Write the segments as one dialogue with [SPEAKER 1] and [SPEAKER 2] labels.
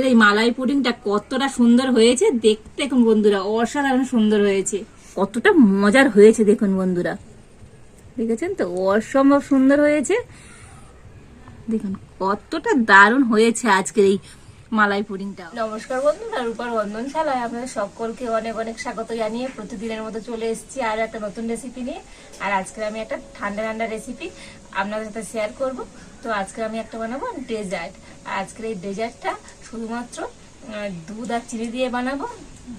[SPEAKER 1] আজকের এই মালাই পুডিংটা কতটা সুন্দর হয়েছে দেখতে দেখুন বন্ধুরা, অসাধারণ সুন্দর হয়েছে। কতটা মজার হয়েছে দেখুন বন্ধুরা। দেখেছেন তো? অসম্ভব সুন্দর হয়েছে। দেখুন, কতটা দারুণ হয়েছে আজকের এই মালাই পুডিংটা নমস্কার বন্ধুরা রূপার বন্ধন রন্ধনশালায় আপনাদের সকলকে অনেক অনেক স্বাগত জানিয়ে প্রতিদিনের মতো চলে এসেছি আর একটা নতুন রেসিপি নিয়ে। আর আজকে আমি একটা ঠান্ডা ঠান্ডা রেসিপি আপনাদের সাথে শেয়ার করব। তো আজকে আমি একটা বানাবো ডেজার্ট আজকের এই ডেজার্টটা শুধুমাত্র দুধ আর চিনি দিয়ে বানাবো।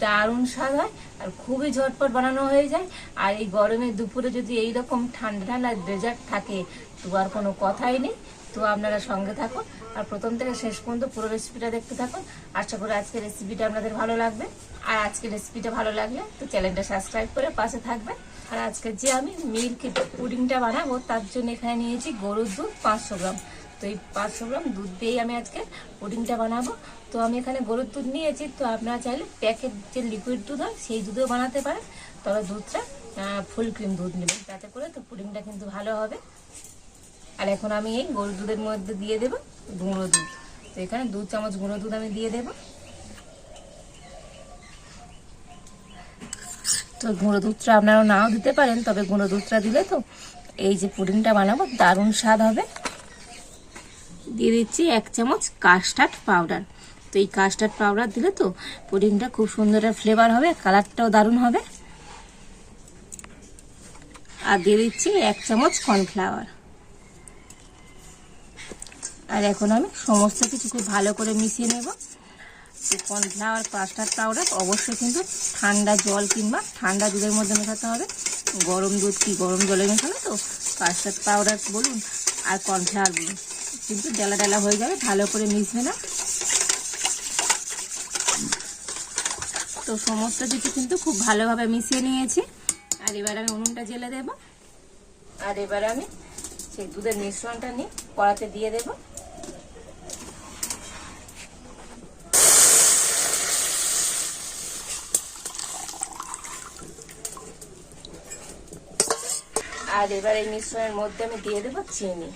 [SPEAKER 1] দারুণ স্বাদ হয় আর খুবই ঝটপট বানানো হয়ে যায়। আর এই গরমে দুপুরে যদি এই রকম ঠান্ডা ঠান্ডা ডেজার্ট থাকে, তো আর কোনো কথাই নেই। তো আপনারা সঙ্গে থাকুন। আর প্রথম থেকে শেষ পর্যন্ত পুরো রেসিপিটা দেখতে থাকুন। আশা করি আজকের রেসিপিটা আপনাদের ভালো লাগবে। আর আজকের রেসিপিটা ভালো লাগলে তো চ্যানেলটা সাবস্ক্রাইব করে পাশে থাকবেন। আর আজকে যে আমি মিল্ক পুডিংটা বানাবো, তার জন্য এখানে নিয়েছি গরুর দুধ পাঁচশো গ্রাম। তো এই পাঁচশো গ্রাম দুধ দিয়েই আমি আজকে পুডিংটা বানাবো। তো আমি এখানে গরুর দুধ নিয়েছি, তো আপনারা চাইলে প্যাকেট যে লিকুইড দুধ হয় সেই দুধেও বানাতে পারেন। তবে দুধটা ফুল ক্রিম দুধ নেবেন, যাতে করে তো পুডিংটা কিন্তু ভালো হবে। আর এখন আমি এই গরুর দুধের মধ্যে দিয়ে দেবো গুঁড়ো দুধ। তো এখানে দু চামচ গুঁড়ো দুধ আমি দিয়ে দেবো। তো গুঁড়ো দুধটা আপনারা নাও দিতে পারেন, তবে গুঁড়ো দুধটা দিলে তো এই যে পুডিংটা বানাবো, দারুণ স্বাদ হবে। দিয়ে দিচ্ছি এক চামচ কাস্টার্ড পাউডার তো এই কাস্টার্ড পাউডার দিলে তো পুডিংটা খুব সুন্দর ফ্লেভার হবে কালারটাও দারুণ হবে। আর দিয়ে দিচ্ছি এক চামচ কর্নফ্লাওয়ার আর এখন আমি সমস্ত কিছু খুব ভালো করে মিশিয়ে নেব। কর্নফ্লাওয়ার কাস্টার্ড পাউডার অবশ্যই কিন্তু ঠান্ডা জল কিংবা ঠান্ডা দুধের মধ্যে মেশাতে হবে। গরম দুধ কি গরম জলে মেশানো তো কাস্টার্ড পাউডার বলুন আর কর্নফ্লাওয়ার বলুন। কিন্তু ডেলা ডেলা হয়ে যাবে, ভালো করে মিশবে না। তো সমস্ত কিছু কিন্তু খুব ভালোভাবে মিশিয়ে নিয়েছি। আর এবার আমি উনুনটা জেলে দেব। আর এবার আমি সেই দুধের মিশ্রণটা নিয়ে কড়াতে দিয়ে দেব। আর এবার এই মিশ্রণের মধ্যে আমি দিয়ে দেবো চিনি।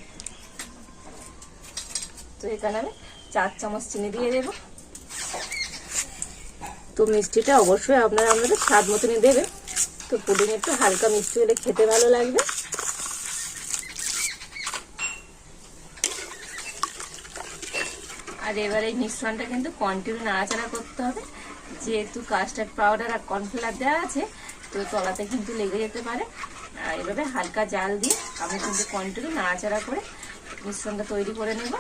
[SPEAKER 1] তো এখানে আমি চার চামচ চিনি দিয়ে দেবো। তো মিষ্টিটা অবশ্যই আপনারা আপনাদের স্বাদ মতনই দেবে তো পুডিং একটু হালকা মিষ্টি হলে খেতে ভালো লাগবে। আর এবার এই মিশ্রণটা কিন্তু কন্টিনিউ নাড়াচাড়া করতে হবে। যেহেতু কাস্টার্ড পাউডার আর কর্নফ্লাওয়ার দেওয়া আছে, তো তলাতে কিন্তু লেগে যেতে পারে। আর এভাবে হালকা জাল দিয়ে আমি কিন্তু কন্টিনিউ নাড়াচাড়া করে মিশ্রণটা তৈরি করে নেব।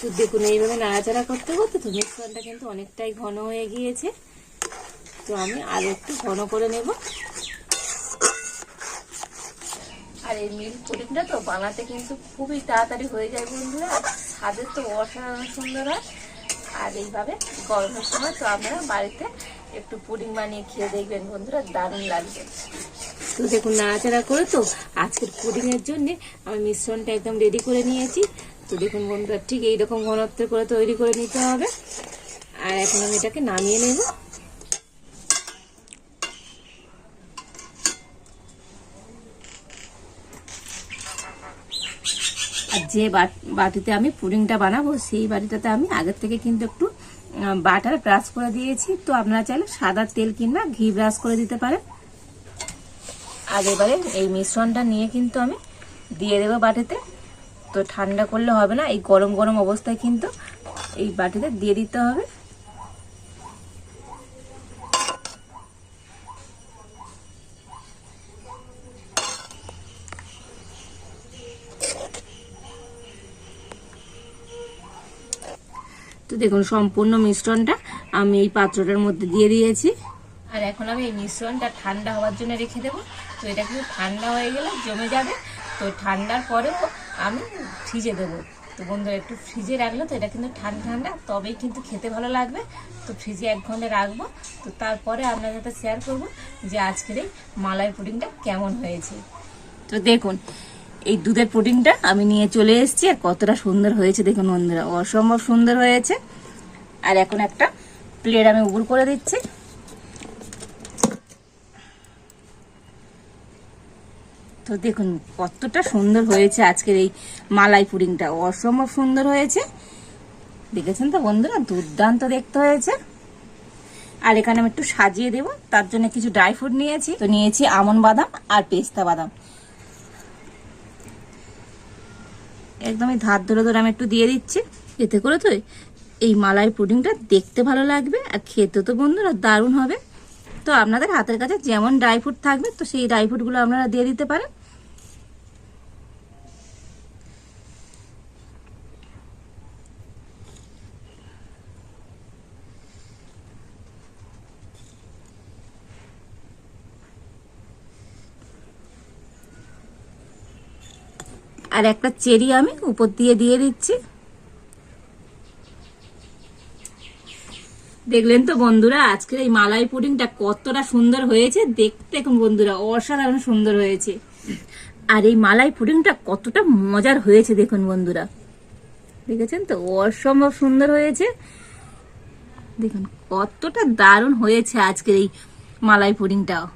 [SPEAKER 1] তো দেখুন এইভাবে নাড়াচাড়া করতে করতে তো মিশ্রণটা কিন্তু অনেকটাই ঘন হয়ে গিয়েছে। তো আমি আরও একটু ঘন করে নেব। আর এই মিল্ক পুডিংটা তো বানাতে কিন্তু খুবই তাড়াতাড়ি হয়ে যায় বন্ধুরা। স্বাদের তো অসাধারণ সুন্দর হয়। আর এইভাবে গরমের সময় তো আপনারা বাড়িতে একটু পুডিং বানিয়ে খেয়ে দেখবেন বন্ধুরা দারুণ লাগবে। তো দেখুন নাড়াচাড়া করে তো আজকের পুডিং জন্যে আমি মিশ্রণটা একদম রেডি করে নিয়েছি। তো দেখুন বন্ধুরা, ঠিক এইরকম ঘনত্ব করে তৈরি করে নিতে হবে। আর এখন আমি এটাকে নামিয়ে নেব। আর যে বাট- বাটিতে আমি পুডিংটা বানাবো, সেই বাটিটাতে আমি আগের থেকে কিন্তু একটু বাটার ব্রাশ করে দিয়েছি। তো আপনারা চাইলে সাদা তেল কিংবা ঘি ব্রাশ করে দিতে পারেন। আর এবারে এই মিশ্রণটা নিয়ে কিন্তু আমি দিয়ে দেবো বাটিতে। তো ঠান্ডা করলে হবে না, এই গরম গরম অবস্থায় কিন্তু এই বাটিতে দিয়ে দিতে হবে। তো দেখুন, সম্পূর্ণ মিশ্রণটা আমি এই পাত্রটার মধ্যে দিয়ে দিয়েছি। আর এখন আমি এই মিশ্রণটা ঠান্ডা হওয়ার জন্য রেখে দেবো। তো এটা কিন্তু ঠান্ডা হয়ে গেলে জমে যাবে। তো ঠান্ডার পরেও আমি ফ্রিজে দেবো। তো বন্ধুরা, একটু ফ্রিজে রাখলে তো এটা কিন্তু ঠান্ডা ঠান্ডা, তবেই কিন্তু খেতে ভালো লাগবে। তো ফ্রিজে এক ঘণ্টা রাখব। তো তারপরে আপনার সাথে শেয়ার করব যে আজকের এই মালাই পুডিংটা কেমন হয়েছে। তো দেখুন, এই দুধের পুডিংটা আমি নিয়ে চলে এসেছি আর কতটা সুন্দর হয়েছে। দেখুন বন্ধুরা, অসম্ভব সুন্দর হয়েছে। আর এখন একটা প্লেট আমি উপর করে দিচ্ছি। তো দেখুন, কতটা সুন্দর হয়েছে আজকের এই মালাই পুডিংটা অসম্ভব সুন্দর হয়েছে। দেখেছেন তো বন্ধুরা? দুর্দান্ত দেখতে হয়েছে। আর এখানে আমি একটু সাজিয়ে দেব। তার জন্য কিছু ড্রাই ফ্রুট নিয়েছি। তো নিয়েছি আমন বাদাম আর পেস্তা বাদাম। একদমই ধার ধরে ধরে আমি একটু দিয়ে দিচ্ছি। এতে করে তো এই মালাই পুডিংটা দেখতে ভালো লাগবে। আর খেতে তো বন্ধুরা দারুণ হবে। তো আপনাদের হাতের কাছে যেমন ড্রাই ফ্রুট থাকবে, তো সেই ড্রাই ফ্রুটগুলো আপনারা দিয়ে দিতে পারেন। আর একটা চেরি আমি উপর দিয়ে দিয়ে দিচ্ছি। দেখলেন তো বন্ধুরা, আজকের এই মালাই পুডিংটা কতটা সুন্দর হয়েছে। দেখতে বন্ধুরা, অসাধারণ সুন্দর হয়েছে। আর এই মালাই পুডিংটা কতটা মজার হয়েছে দেখুন বন্ধুরা। দেখেছেন তো? অসম্ভব সুন্দর হয়েছে। দেখুন, কতটা দারুণ হয়েছে আজকের এই মালাই পুডিংটাও।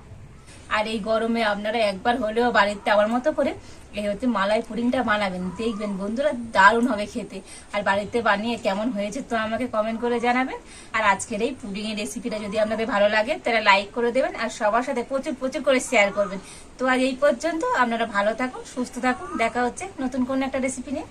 [SPEAKER 1] আর এই গরমে আপনারা একবার হলেও বাড়িতে আমার মতো করে এই হচ্ছে মালাই পুডিংটা বানাবেন, দেখবেন বন্ধুরা দারুণ হবে খেতে। আর বাড়িতে বানিয়ে কেমন হয়েছে তো আমাকে কমেন্ট করে জানাবেন। আর আজকের এই পুডিং এর রেসিপিটা যদি আপনাদের ভালো লাগে, তাহলে লাইক করে দেবেন আর সবার সাথে প্রচুর প্রচুর করে শেয়ার করবেন। তো আজ এই পর্যন্ত, আপনারা ভালো থাকুন, সুস্থ থাকুন, দেখা হচ্ছে নতুন কোন একটা রেসিপি নিয়ে।